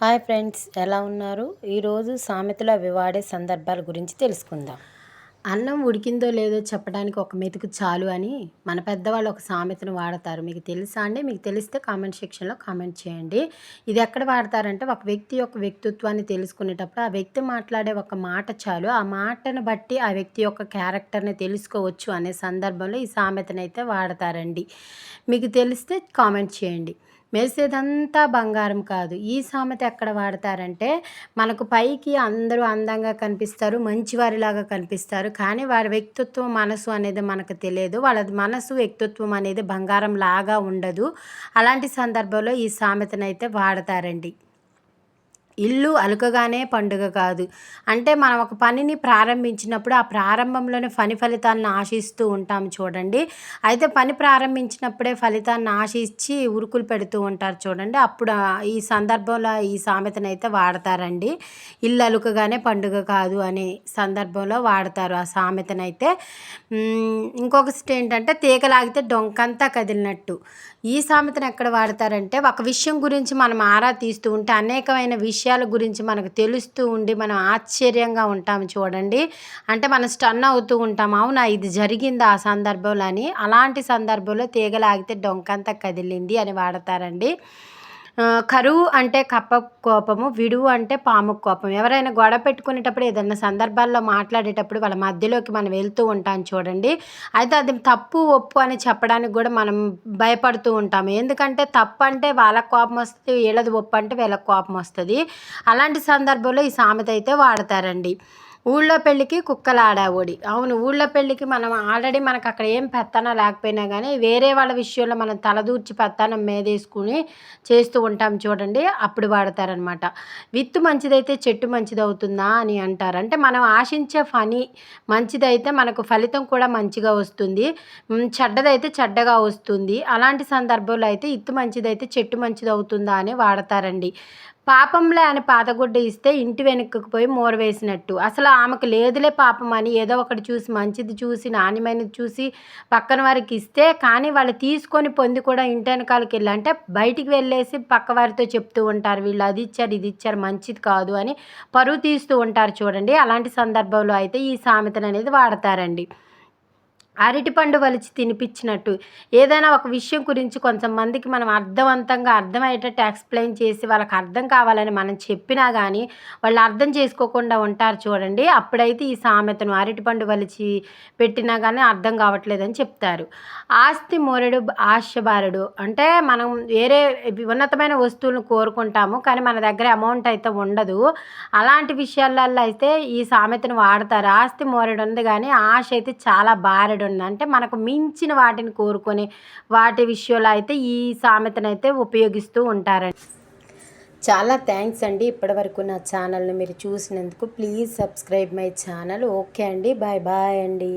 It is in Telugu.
హాయ్ ఫ్రెండ్స్ ఎలా ఉన్నారు? ఈరోజు సామెతలో అవి వాడే సందర్భాల గురించి తెలుసుకుందాం. అన్నం ఉడికిందో లేదో చెప్పడానికి ఒక మెతుకు చాలు అని మన పెద్దవాళ్ళు ఒక సామెతను వాడతారు. మీకు తెలుసా అండి? మీకు తెలిస్తే కామెంట్ సెక్షన్లో కామెంట్ చేయండి. ఇది ఎక్కడ వాడతారంటే ఒక వ్యక్తి యొక్క వ్యక్తిత్వాన్ని తెలుసుకునేటప్పుడు ఆ వ్యక్తి మాట్లాడే ఒక మాట చాలు. ఆ మాటను బట్టి ఆ వ్యక్తి యొక్క క్యారెక్టర్ని తెలుసుకోవచ్చు అనే సందర్భంలో ఈ సామెతను అయితే వాడతారండి. మీకు తెలిస్తే కామెంట్ చేయండి. మెరిసేదంతా బంగారం కాదు. ఈ సామెత ఎక్కడ వాడతారంటే మనకు పైకి అందరూ అందంగా కనిపిస్తారు మంచివారిలాగా కనిపిస్తారు కానీ వారి వ్యక్తిత్వం మనసు అనేది మనకు తెలియదు. వాళ్ళ మనసు వ్యక్తిత్వం అనేది బంగారం లాగా ఉండదు. అలాంటి సందర్భంలో ఈ సామెతనైతే వాడతారండి. ఇల్లు అలుకగానే పండుగ కాదు. అంటే మనం ఒక పనిని ప్రారంభించినప్పుడు ఆ ప్రారంభంలోనే పని ఫలితాలను ఆశిస్తూ ఉంటాం చూడండి. అయితే పని ప్రారంభించినప్పుడే ఫలితాన్ని ఆశించి ఉరుకులు పెడుతూ ఉంటారు చూడండి. అప్పుడు ఈ సందర్భంలో ఈ సామెతను అయితే వాడతారండి. ఇల్లు అలుకగానే పండుగ కాదు అనే సందర్భంలో వాడతారు ఆ సామెతను అయితే ఇంకొకటి ఏంటంటే తీగలాగితే డొంకంతా కదిలినట్టు. ఈ సామెతను ఎక్కడ వాడతారంటే ఒక విషయం గురించి మనం ఆరా తీస్తూ ఉంటే అనేకమైన విషయాలు విషయాల గురించి మనకు తెలుస్తూ ఉండి మనం ఆశ్చర్యంగా ఉంటాము చూడండి. అంటే మనం స్టన్ అవుతూ ఉంటాం. అవునా ఇది జరిగింది ఆ సందర్భంలో అని. అలాంటి సందర్భంలో తీగలాగితే డొంకంతా కదిలింది అని వాడతారండి. కరువు అంటే కప్ప కోపము విడువు అంటే పాము కోపం. ఎవరైనా గొడవ పెట్టుకునేటప్పుడు ఏదైనా సందర్భాల్లో మాట్లాడేటప్పుడు వాళ్ళ మధ్యలోకి మనం వెళ్తూ ఉంటాం చూడండి. అయితే అది తప్పు ఒప్పు అని చెప్పడానికి కూడా మనం భయపడుతూ ఉంటాము. ఎందుకంటే తప్పు అంటే వాళ్ళకి కోపం వస్తుంది వీళ్ళది ఒప్పు అంటే వీళ్ళ కోపం వస్తుంది. అలాంటి సందర్భంలో ఈ సామెత అయితే వాడతారండి. ఊళ్ళో పెళ్ళికి కుక్కలు అవును ఊళ్ళో పెళ్ళికి మనం ఆల్రెడీ మనకు అక్కడ ఏం పెత్తనం లేకపోయినా కానీ వేరే వాళ్ళ విషయంలో మనం తలదూర్చి పెత్తనం మేదేసుకుని చేస్తూ ఉంటాం చూడండి అప్పుడు వాడతారనమాట. విత్తు మంచిదైతే చెట్టు మంచిది అవుతుందా అని అంటారు. అంటే మనం ఆశించే ఫని మంచిదైతే మనకు ఫలితం కూడా మంచిగా వస్తుంది. చెడ్డదైతే చెడ్డగా వస్తుంది. అలాంటి సందర్భంలో అయితే ఇత్తు మంచిదైతే చెట్టు మంచిది అవుతుందా అని వాడతారండి. పాపంలే అని పాతగుడ్డ ఇస్తే ఇంటి వెనుకకు పోయి మూర వేసినట్టు. అసలు ఆమెకు లేదులే పాపం అని ఏదో ఒకటి చూసి మంచిది చూసి నాణ్యమైనది చూసి పక్కన వారికి ఇస్తే కానీ వాళ్ళు తీసుకొని పొంది కూడా ఇంటి వెనకాలకి వెళ్ళంటే బయటికి వెళ్ళేసి పక్క వారితో చెప్తూ ఉంటారు. వీళ్ళు అది ఇచ్చారు ఇది ఇచ్చారు మంచిది కాదు అని పరువు తీస్తూ ఉంటారు చూడండి. అలాంటి సందర్భంలో అయితే ఈ సామెతను అనేది వాడతారండి. అరటిపండు వలిచి తినిపించినట్టు. ఏదైనా ఒక విషయం గురించి కొంతమందికి మనం అర్థవంతంగా అర్థమయ్యేటట్టు ఎక్స్ప్లెయిన్ చేసి వాళ్ళకి అర్థం కావాలని మనం చెప్పినా కానీ వాళ్ళు అర్థం చేసుకోకుండా ఉంటారు చూడండి. అప్పుడైతే ఈ సామెతను అరటిపండు వలిచి పెట్టినా కానీ అర్థం కావట్లేదని చెప్తారు. ఆస్తి మోరెడు ఆశబారుడు అంటే మనం వేరే ఉన్నతమైన వస్తువులను కోరుకుంటాము కానీ మన దగ్గర అమౌంట్ అయితే ఉండదు. అలాంటి విషయాలలో అయితే ఈ సామెతను వాడతారు. ఆస్తి మోరెడు ఉంది కానీ ఆశ అయితే చాలా బారెడు ఉంది? అంటే మనకు మించిన వాటిని కోరుకొని వాటి విషయంలో అయితే ఈ సామెతను అయితే ఉపయోగిస్తూ ఉంటారండి. చాలా థ్యాంక్స్ అండి ఇప్పటివరకు నా ఛానల్ని మీరు చూసినందుకు. Please subscribe my channel. Okay అండి. బాయ్ బాయ్ అండి.